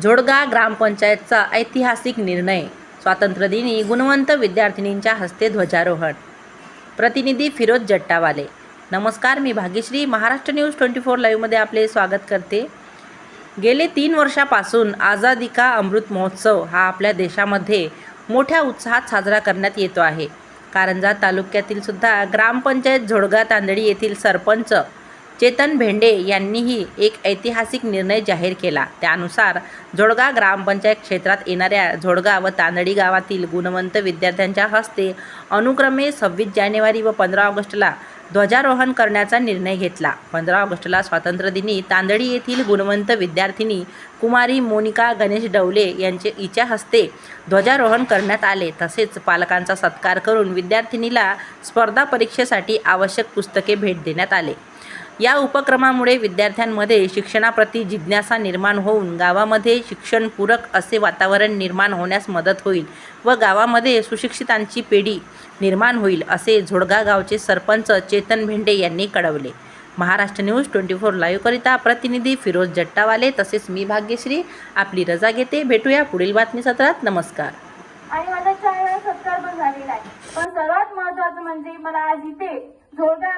झोडगा ग्रामपंचायतचा ऐतिहासिक निर्णय. स्वातंत्र्यदिनी गुणवंत विद्यार्थिनींच्या हस्ते ध्वजारोहण. प्रतिनिधी फिरोज जट्टावाले. नमस्कार मी Bhagyashree. Maharashtra news twenty four लाईव्हमध्ये आपले स्वागत करते. गेले तीन वर्षापासून आझादी का अमृत महोत्सव हा आपल्या देशामध्ये मोठ्या उत्साहात साजरा करण्यात येतो आहे. कारंजा तालुक्यातील सुद्धा ग्रामपंचायत झोडगा तांदळी येथील सरपंच चेतन भेंडे यांनीही एक ऐतिहासिक निर्णय जाहीर केला. त्यानुसार झोडगा ग्रामपंचायत क्षेत्रात येणाऱ्या झोडगा व तांदडी गावातील गुणवंत विद्यार्थ्यांच्या हस्ते अनुक्रमे सव्वीस जानेवारी व पंधरा ऑगस्टला ध्वजारोहण करण्याचा निर्णय घेतला. पंधरा ऑगस्टला स्वातंत्र्यदिनी तांदडी येथील गुणवंत विद्यार्थिनी कुमारी मोनिका गणेश डवले यांचे हिच्या हस्ते ध्वजारोहण करण्यात आले. तसेच पालकांचा सत्कार करून विद्यार्थिनीला स्पर्धा परीक्षेसाठी आवश्यक पुस्तके भेट देण्यात आले. या उपक्रमामुळे विद्यार्थ्यांमध्ये शिक्षणाप्रती जिज्ञासा निर्माण होऊन गावामध्ये शिक्षणपूरक असे वातावरण निर्माण होण्यास मदत होईल व गावामध्ये सुशिक्षितांची पिढी निर्माण होईल असे झोडगा गावचे सरपंच चेतन भेंडे यांनी कळवले. महाराष्ट्र न्यूज ट्वेंटी फोर लाईव्हकरिता प्रतिनिधी फिरोज जट्टावाले तसेच मी भाग्यश्री. आपली रजा घेते. भेटूया पुढील बातमी सत्रात नमस्कार. आणि माझा चार वेळा सत्कार पण झालेला आहे. पण सर्वात महत्वाचं म्हणजे मला आज इथे झोडगा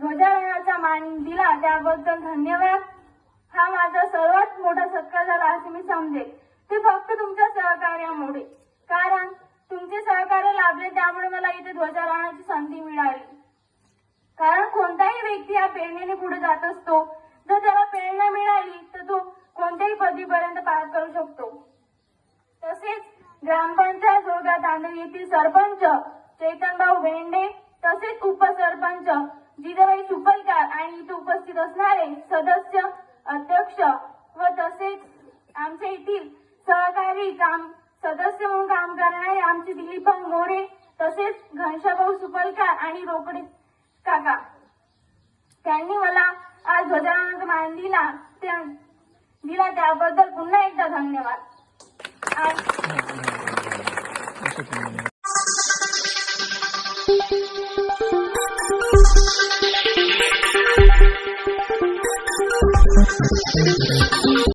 ध्वजारोहणाचा मान दिला त्याबद्दल धन्यवाद. हा माझा सर्वात मोठा सत्कार झाला असे मी समजेल ते फक्त तुमच्या सहकार्यामुळे. कारण तुमचे सहकार्य लाभले त्यामुळे मला इथे ध्वजारोहणाची संधी मिळाली. कारण कोणताही व्यक्ती या प्रेरणेने पुढे जात असतो जर त्याला प्रेरणा मिळाली तर तो कोणत्याही पदवीपर्यंत पार करू शकतो. तसेच ग्रामपंचायत जोगा तांदळी येथील सरपंच चेतनभाऊ भेंडे तसेच उपसरपंच जिजाबाई सुपलकार आणि इथे उपस्थित असणारे सदस्य अध्यक्ष व तसेच आमच्या येथील सहकारी काम सदस्य म्हणून काम करणारे आमचे दिलीपन मोरे तसेच घनशाभाऊ सुपलकार आणि रोकडे काका. त्यांनी मला आज ध्वजानंद मान दिला त्या- दिला त्याबद्दल पुन्हा एकदा धन्यवाद. आज